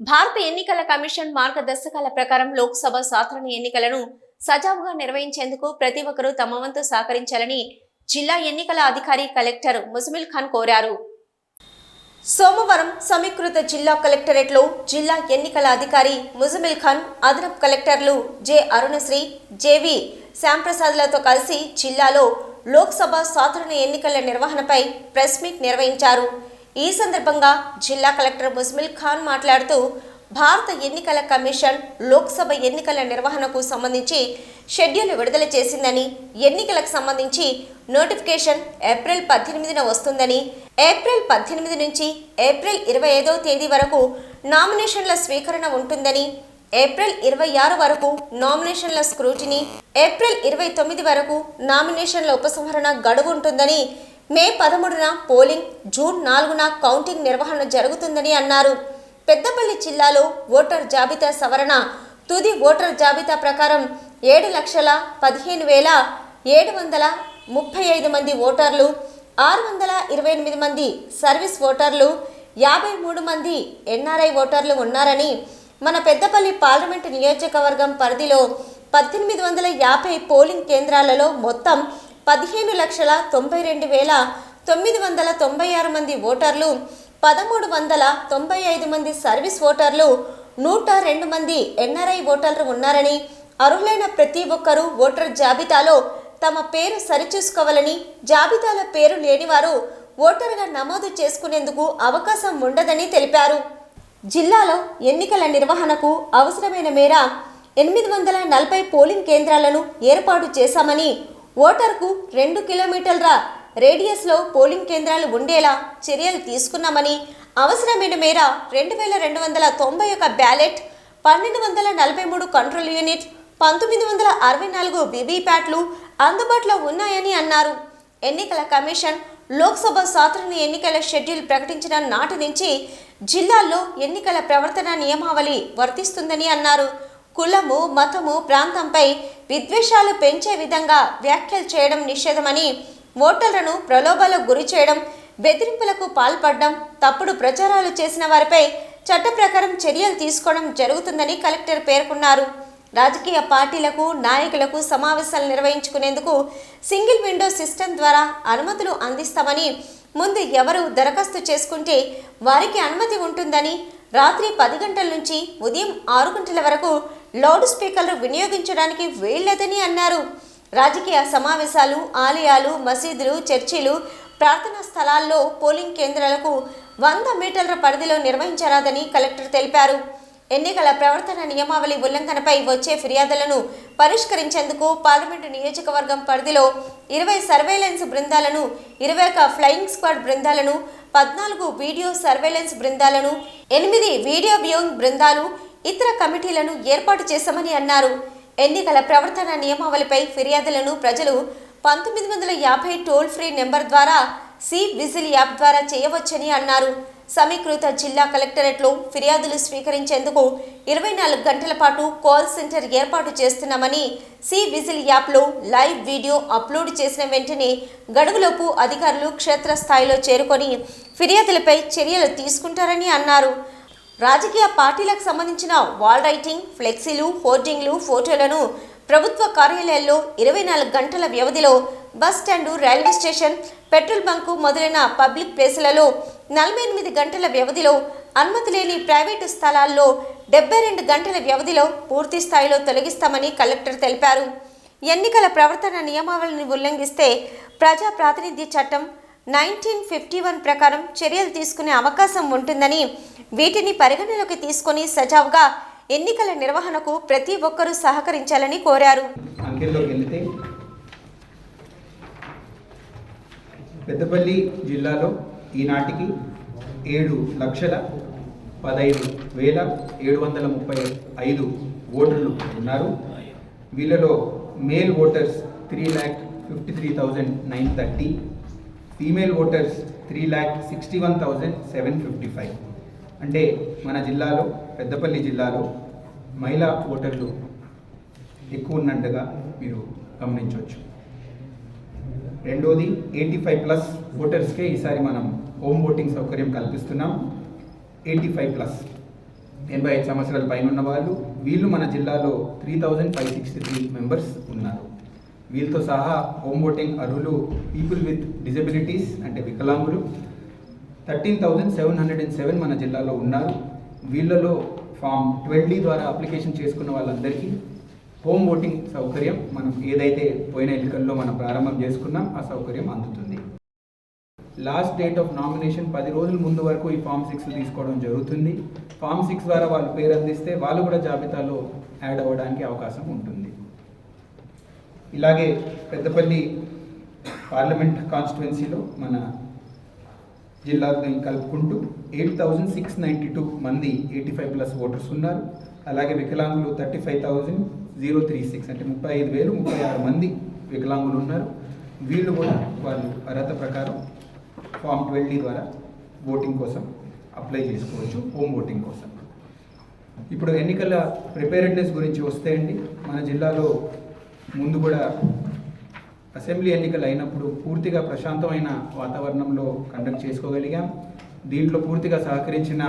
భారత ఎన్నికల కమిషన్ మార్గదర్శకాల ప్రకారం లోక్సభ సాధారణ ఎన్నికలను సజావుగా నిర్వహించేందుకు ప్రతి ఒక్కరూ తమ వంతు సహకరించాలని జిల్లా ఎన్నికల అధికారి కలెక్టర్ ముజమిల్ ఖాన్ కోరారు. సోమవారం సమీకృత జిల్లా కలెక్టరేట్లో జిల్లా ఎన్నికల అధికారి ముజమిల్ ఖాన్ అదనపు కలెక్టర్లు జె. అరుణశ్రీ జేవి శ్యాంప్రసాద్లతో కలిసి జిల్లాలో లోక్సభ సాధారణ ఎన్నికల నిర్వహణపై ప్రెస్ మీట్ నిర్వహించారు. ఈ సందర్భంగా జిల్లా కలెక్టర్ ముస్మిల్ ఖాన్ మాట్లాడుతూ భారత ఎన్నికల కమిషన్ లోక్సభ ఎన్నికల నిర్వహణకు సంబంధించి షెడ్యూల్ విడుదల చేసిందని ఎన్నికలకు సంబంధించి నోటిఫికేషన్ ఏప్రిల్ పద్దెనిమిదిన వస్తుందని ఏప్రిల్ పద్దెనిమిది నుంచి ఏప్రిల్ ఇరవై ఐదో తేదీ వరకు నామినేషన్ల స్వీకరణ ఉంటుందని ఏప్రిల్ ఇరవై ఆరు వరకు నామినేషన్ల స్క్రూటినీ ఏప్రిల్ ఇరవై తొమ్మిది వరకు నామినేషన్ల ఉపసంహరణ గడువు ఉంటుందని మే పదమూడున పోలింగ్ జూన్ నాలుగున కౌంటింగ్ నిర్వహణ జరుగుతుందని అన్నారు. పెద్దపల్లి జిల్లాలో ఓటర్ జాబితా సవరణ తుది ఓటర్ జాబితా ప్రకారం ఏడు లక్షల పదిహేను వేల ఏడు వందల ముప్పై ఐదు మంది ఓటర్లు ఆరు వందల ఇరవై ఎనిమిది మంది సర్వీస్ ఓటర్లు యాభై మూడు మంది ఎన్ఆర్ఐ ఓటర్లు ఉన్నారని మన పెద్దపల్లి పార్లమెంటు నియోజకవర్గం పరిధిలో పద్దెనిమిది వందల యాభై పోలింగ్ కేంద్రాలలో మొత్తం పదిహేను లక్షల తొంభై రెండు వేల తొమ్మిది వందల తొంభై ఆరు మంది ఓటర్లు పదమూడు వందల తొంభై ఐదు మంది సర్వీస్ ఓటర్లు నూట రెండు మంది ఎన్ఆర్ఐ ఓటర్లు ఉన్నారని అర్హులైన ప్రతి ఒక్కరూ ఓటర్ జాబితాలో తమ పేరు సరిచూసుకోవాలని జాబితాలో పేరు లేనివారు ఓటరుగా నమోదు చేసుకునేందుకు అవకాశం ఉండదని తెలిపారు. జిల్లాలో ఎన్నికల నిర్వహణకు అవసరమైన మేర ఎనిమిది వందల నలభై పోలింగ్ కేంద్రాలను ఏర్పాటు చేశామని ఓటర్కు రెండు కిలోమీటర్ల రేడియస్లో పోలింగ్ కేంద్రాలు ఉండేలా చర్యలు తీసుకున్నామని అవసరమైన మేర రెండు వేల రెండు వందల తొంభై ఒక బ్యాలెట్ పన్నెండు వందల నలభై మూడు కంట్రోల్ యూనిట్ పంతొమ్మిది వందల అరవై నాలుగు వివిప్యాట్లు అందుబాటులో ఉన్నాయని అన్నారు. ఎన్నికల కమిషన్ లోక్సభ సాధారణ ఎన్నికల షెడ్యూల్ ప్రకటించిన నాటి నుంచి జిల్లాల్లో ఎన్నికల ప్రవర్తన నియమావళి వర్తిస్తుందని అన్నారు. కులము మతము ప్రాంతంపై విద్వేషాలు పెంచే విధంగా వ్యాఖ్యలు చేయడం నిషేధమని ఓటర్లను ప్రలోభాలకు గురి చేయడం బెదిరింపులకు పాల్పడడం తప్పుడు ప్రచారాలు చేసిన వారిపై చట్ట ప్రకారం చర్యలు తీసుకోవడం జరుగుతుందని కలెక్టర్ పేర్కొన్నారు. రాజకీయ పార్టీలకు నాయకులకు సమావేశాలు నిర్వహించుకునేందుకు సింగిల్ విండో సిస్టమ్ ద్వారా అనుమతులు అందిస్తామని ముందు ఎవరు దరఖాస్తు చేసుకుంటే వారికి అనుమతి ఉంటుందని రాత్రి పది గంటల నుంచి ఉదయం ఆరు గంటల వరకు లౌడ్ స్పీకర్లు వినియోగించడానికి వీల్లేదని అన్నారు. రాజకీయ సమావేశాలు ఆలయాలు మసీదులు చర్చిలు ప్రార్థనా స్థలాల్లో పోలింగ్ కేంద్రాలకు వంద మీటర్ల పరిధిలో నిర్వహించరాదని కలెక్టర్ తెలిపారు. ఎన్నికల ప్రవర్తన నియమావళి ఉల్లంఘనపై వచ్చే ఫిర్యాదులను పరిష్కరించేందుకు పార్లమెంటు నియోజకవర్గం పరిధిలో ఇరవై సర్వేలెన్స్ బృందాలను ఇరవై ఒక ఫ్లయింగ్ స్క్వాడ్ బృందాలను పద్నాలుగు వీడియో సర్వేలెన్స్ బృందాలను ఎనిమిది వీడియో వ్యూయింగ్ బృందాలు ఇతర కమిటీలను ఏర్పాటు చేశామని అన్నారు. ఎన్నికల ప్రవర్తన నియమావళిపై ఫిర్యాదులను ప్రజలు పంతొమ్మిది వందల యాభై టోల్ ఫ్రీ నెంబర్ ద్వారా సి విజిల్ యాప్ ద్వారా చేయవచ్చని అన్నారు. సమీకృత జిల్లా కలెక్టరేట్లో ఫిర్యాదులు స్వీకరించేందుకు ఇరవై నాలుగు గంటల పాటు కాల్ సెంటర్ ఏర్పాటు చేస్తున్నామని సి విజిల్ యాప్లో లైవ్ వీడియో అప్లోడ్ చేసిన వెంటనే గడువులోపు అధికారులు క్షేత్రస్థాయిలో చేరుకొని ఫిర్యాదులపై చర్యలు తీసుకుంటారని అన్నారు. రాజకీయ పార్టీలకు సంబంధించిన వాల్ రైటింగ్ ఫ్లెక్సీలు హోర్డింగ్లు ఫోటోలను ప్రభుత్వ కార్యాలయాల్లో ఇరవై నాలుగు గంటల వ్యవధిలో bus stand railway station petrol bunk మొదలైన పబ్లిక్ ప్లేసులలో నలభై ఎనిమిది గంటల వ్యవధిలో అనుమతి లేని ప్రైవేటు స్థలాల్లో డెబ్బై రెండు గంటల వ్యవధిలో పూర్తి స్థాయిలో తొలగిస్తామని కలెక్టర్ తెలిపారు. ఎన్నికల ప్రవర్తన నియమావళిని ఉల్లంఘిస్తే ప్రజా ప్రాతినిధ్య చట్టం నైన్టీన్ ఫిఫ్టీ వన్ ప్రకారం చర్యలు తీసుకునే అవకాశం ఉంటుందని వీటిని పరిగణలోకి తీసుకొని సజావుగా ఎన్నికల నిర్వహణకు ప్రతి ఒక్కరూ సహకరించాలని కోరారు. వెళితే పెద్దపల్లి జిల్లాలో ఈనాటికి ఏడు లక్షల పదహైదు వేల ఏడు వందల ముప్పై ఐదు ఓటర్లు ఉన్నారు. వీళ్ళలో male voters three lakh fifty three thousand nine thirty female voters three lakh sixty one thousand seven fifty five అంటే మన జిల్లాలో పెద్దపల్లి జిల్లాలో మహిళా ఓటర్లు ఎక్కువ ఉన్నట్టుగా మీరు గమనించవచ్చు. రెండోది ఎయిటీ ఫైవ్ ప్లస్ ఓటర్స్కే ఈసారి మనం హోమ్ ఓటింగ్ సౌకర్యం కల్పిస్తున్నాం. ఎయిటీ ఫైవ్ ప్లస్ ఎనభై ఐదు సంవత్సరాల పైన ఉన్న వాళ్ళు వీళ్ళు మన జిల్లాలో three thousand five sixty three members ఉన్నారు. వీళ్ళతో సహా హోమ్ ఓటింగ్ అర్హులు పీపుల్ విత్ డిజబిలిటీస్ అంటే వికలాంగులు. Thirteen thousand seven hundred and seven మన జిల్లాలో ఉన్నారు. వీళ్ళలో ఫామ్ ట్వెల్వ్ ద్వారా అప్లికేషన్ చేసుకున్న వాళ్ళందరికీ హోమ్ ఓటింగ్ సౌకర్యం మనం ఏదైతే పోయిన ఎన్నికల్లో మనం ప్రారంభం చేసుకున్నాం ఆ సౌకర్యం అందుతుంది. లాస్ట్ డేట్ ఆఫ్ నామినేషన్ పది రోజుల ముందు వరకు ఈ ఫామ్ సిక్స్ తీసుకోవడం జరుగుతుంది. ఫామ్ సిక్స్ ద్వారా వాళ్ళు పేరు అందిస్తే వాళ్ళు కూడా జాబితాలో యాడ్ అవ్వడానికి అవకాశం ఉంటుంది. ఇలాగే పెద్దపల్లి పార్లమెంట్ కాన్స్టిట్యున్సీలో మన జిల్లాని కలుపుకుంటూ eight thousand six ninety two మంది ఎయిటీ ఫైవ్ ప్లస్ ఓటర్స్ ఉన్నారు. అలాగే వికలాంగులు thirty five thousand zero three six అంటే ముప్పై ఐదు వేలు ముప్పై ఆరు మంది వికలాంగులు ఉన్నారు. వీళ్ళు కూడా వాళ్ళు అర్హత ప్రకారం ఫామ్ ట్వెల్వ్ ద్వారా ఓటింగ్ కోసం అప్లై చేసుకోవచ్చు హోమ్ ఓటింగ్ కోసం. ఇప్పుడు ఎన్నికల ప్రిపేరెడ్నెస్ గురించి వస్తే అండి మన జిల్లాలో ముందు కూడా అసెంబ్లీ ఎన్నికలు అయినప్పుడు పూర్తిగా ప్రశాంతమైన వాతావరణంలో కండక్ట్ చేసుకోగలిగాం. దీంట్లో పూర్తిగా సహకరించిన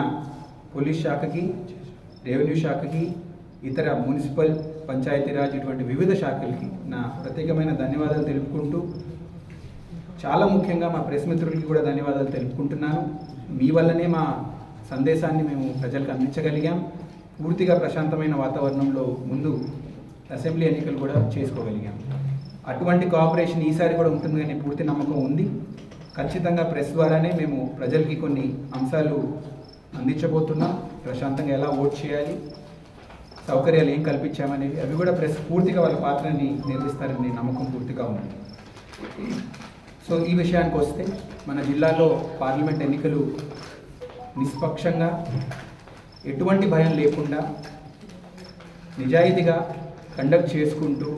పోలీస్ శాఖకి రెవెన్యూ శాఖకి ఇతర మున్సిపల్ పంచాయతీరాజ్ ఇటువంటి వివిధ శాఖలకి నా ప్రత్యేకమైన ధన్యవాదాలు తెలుపుకుంటూ చాలా ముఖ్యంగా మా ప్రెస్ మిత్రులకి కూడా ధన్యవాదాలు తెలుపుకుంటున్నాను. మీ వల్లనే మా సందేశాన్ని మేము ప్రజలకు అందించగలిగాం. పూర్తిగా ప్రశాంతమైన వాతావరణంలో ముందు అసెంబ్లీ ఎన్నికలు కూడా చేసుకోగలిగాం. అటువంటి కోఆపరేషన్ ఈసారి కూడా ఉంటుంది అనే పూర్తి నమ్మకం ఉంది. ఖచ్చితంగా ప్రెస్ ద్వారానే మేము ప్రజలకి కొన్ని అంశాలు అందించబోతున్నాం. ప్రశాంతంగా ఎలా ఓట్ చేయాలి సౌకర్యాలు ఏం కల్పించామనేవి అవి కూడా ప్రెస్ పూర్తిగా వాళ్ళ పాత్రని నిర్వహిస్తారనే నమ్మకం పూర్తిగా ఉంది. సో ఈ విషయానికి వస్తే మన జిల్లాలో పార్లమెంట్ ఎన్నికలు నిష్పక్షంగా ఎటువంటి భయం లేకుండా నిజాయితీగా కండక్ట్ చేసుకుంటూ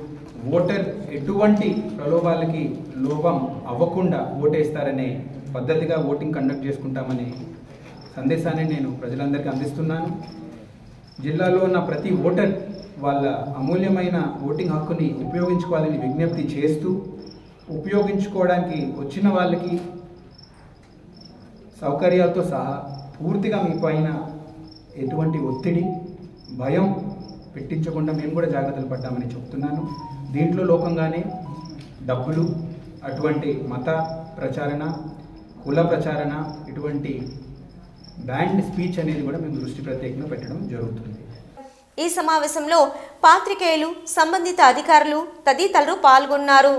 ఓటర్ ఎటువంటి ప్రలోభాలకి లోపం అవ్వకుండా ఓటేస్తారనే పద్ధతిగా ఓటింగ్ కండక్ట్ చేసుకుంటామనే సందేశాన్ని నేను ప్రజలందరికీ అందిస్తున్నాను. జిల్లాలో ఉన్న ప్రతి ఓటర్ వాళ్ళ అమూల్యమైన ఓటింగ్ హక్కుని ఉపయోగించుకోవాలని విజ్ఞప్తి చేస్తూ ఉపయోగించుకోవడానికి వచ్చిన వాళ్ళకి సౌకర్యాలతో సహా పూర్తిగా మీ పైన ఎటువంటి ఒత్తిడి భయం పెట్టించకుండా మేము కూడా జాగ్రత్తలు పడ్డామని చెప్తున్నాను. దీంట్లో లోకంగానే డబ్బులు అటువంటి మత ప్రచారణ కుల ప్రచారణ ఇటువంటి బ్యాండ్ స్పీచ్ అనేది కూడా మేము దృష్టి ప్రత్యేకంగా పెట్టడం జరుగుతుంది. ఈ సమావేశంలో పాత్రికేయులు సంబంధిత అధికారులు తదితరులు పాల్గొన్నారు.